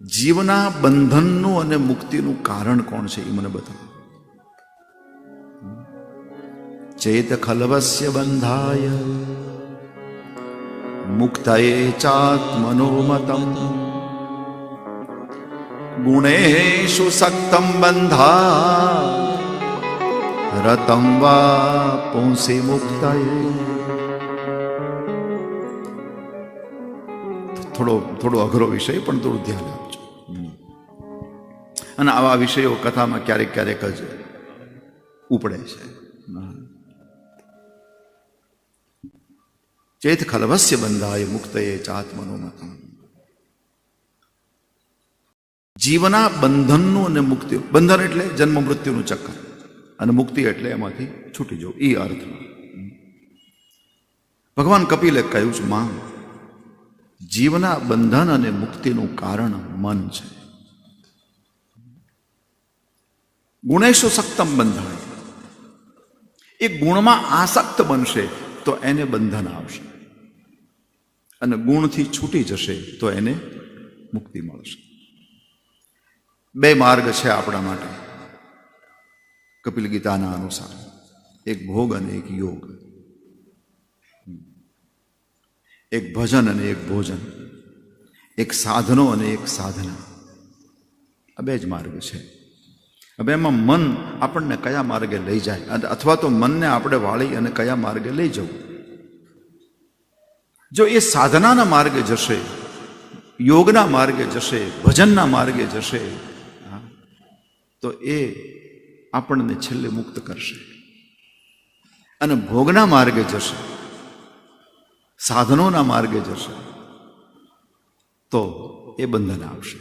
જીવના બંધનનું અને મુક્તિનું કારણ કોણ છે એ મને બતાવો. ચેત ખલવસ્ય બંધાય, મુક્તયે ચાત્મનોમતમ. ગુણેશુ સક્તમ બંધા, રતમ વા પુંસી મુક્તયે. થોડો થોડો અઘરો વિષય, પણ થોડું ધ્યાન આપજો અને આવા વિષયો કથામાં ક્યારેક ક્યારેક જ ઉપડે છે. ચેત ખલવસ્ય બંધાય મુક્ત એ ચાત ચાત્મનોમતમ. જીવના બંધનનું અને મુક્તિ, બંધન એટલે જન્મ મૃત્યુનું ચક્કર. અને મુક્તિ એટલે એમાંથી છૂટી જવું એ અર્થમાં. ભગવાન કપિલે કહ્યું છે, માં, જીવના બંધન અને મુક્તિનું કારણ મન છે. ગુણેશો સક્તમ બંધન. એ ગુણમાં આસક્ત બનશે તો એને બંધન આવશે. અને ગુણથી છૂટી જશે તો એને મુક્તિ મળશે. બે માર્ગ છે આપણા માટે. કપિલ ગીતાના અનુસાર એક ભોગ અને એક યોગ. એક ભજન અને એક ભોજન. એક સાધનો અને એક સાધના. આ બે જ માર્ગ છે. હવે એમાં મન આપણને કયા માર્ગે લઈ જાય? અથવા તો મનને આપણે વાળી અને કયા માર્ગે લઈ જવું? જો એ સાધનાના માર્ગે જશે, યોગના માર્ગે જશે, ભજનના માર્ગે જશે તો એ આપણને છેલ્લે મુક્ત કરશે. અને ભોગના માર્ગે જશે, સાધનોના માર્ગે જશે, તો એ બંધન આવશે.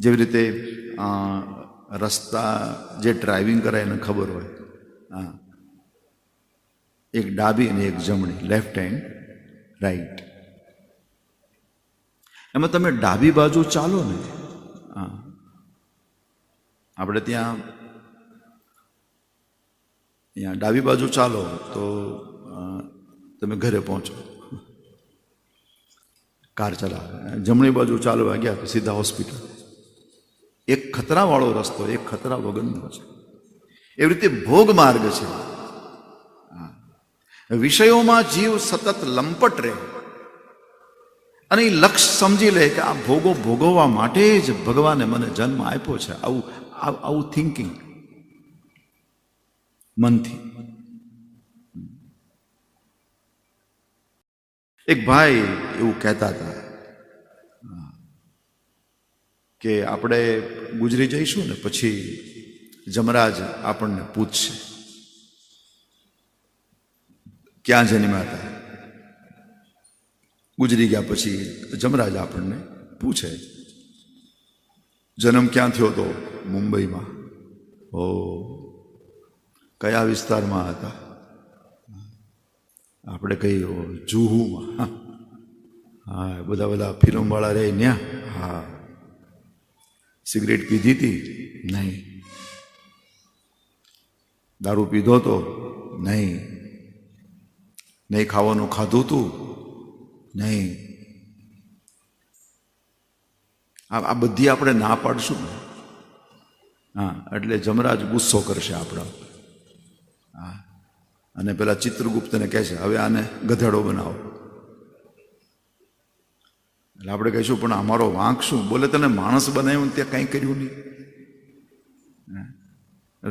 જેવી રીતે રસ્તા જે ડ્રાઇવિંગ કરે એને ખબર હોય. હા. એક ડાબી અને એક જમણી લેફ્ટ હેન્ડ રાઈટ એમાં તમે ડાબી બાજુ ચાલો ને. હા. આપણે ત્યાં અહીંયા ડાબી બાજુ ચાલો તો તમે ઘરે પહોંચો. કાર ચલાવે. જમણી બાજુ ચાલવા ગયા સીધા હોસ્પિટલ. એક ખતરાવાળો રસ્તો, એક ખતરા વગરનો છે. એવી રીતે ભોગ માર્ગ છે. વિષયોમાં જીવ સતત લંપટ રહે. અને એ લક્ષ્ય સમજી લે કે આ ભોગો ભોગવવા માટે જ ભગવાને મને જન્મ આપ્યો છે. આવું આવું આવું થિંકિંગ મનથી. એક ભાઈ એવું કહેતા હતા કે આપણે ગુજરી જઈશું ને પછી જમરાજ આપણને પૂછશે. ક્યાં જન્મ્યા હતા ગુજરી ગયા પછી જમરાજ આપણને પૂછે. જન્મ ક્યાં થયો હતો મુંબઈમાં. ઓ, કયા વિસ્તારમાં હતા? આપણે કહીએ જુહુમાં. હા બધા બધા ફિલ્મવાળા રહે ત્યાં હા. સિગરેટ પીધી હતી નહીં. દારૂ પીધો તો? નહીં. નહીં ખાવાનું ખાધું તું? નહીં. આ બધી આપણે ના પાડશું હા એટલે જમરાજ ગુસ્સો કરશે આપણા. હા. અને પેલા ચિત્રગુપ્તને કહે છે હવે આને ગધેડો બનાવો. એટલે આપણે કહીશું, પણ અમારો વાંક શું? બોલે તને માણસ બનાવ્યું ત્યાં કંઈ કર્યું નહીં.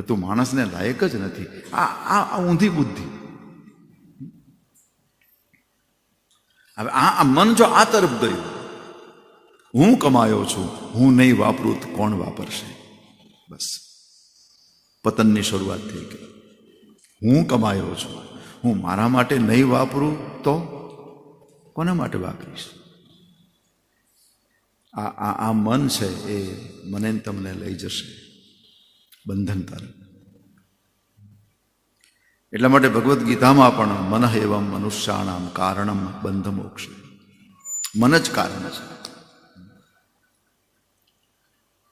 તું માણસને લાયક જ નથી. આ આ આ ઊંધી બુદ્ધિ. હવે આ મન જો આ તરફ ગયું, હું કમાયો છું, હું નહીં વાપરું તો કોણ વાપરશે? બસ. પતનની શરૂઆત થઈ ગઈ. હું કમાયો છું. હું મારા માટે નહીં વાપરું તો કોના માટે વાપરીશ? આ આ મન છે એ મને તમને લઈ જશે. બંધન તરફ એટલા માટે ભગવદ્ ગીતામાં પણ મન એવમ મનુષ્યાણામ કારણમ બંધ મોક્ષ. મન જ કારણ છે.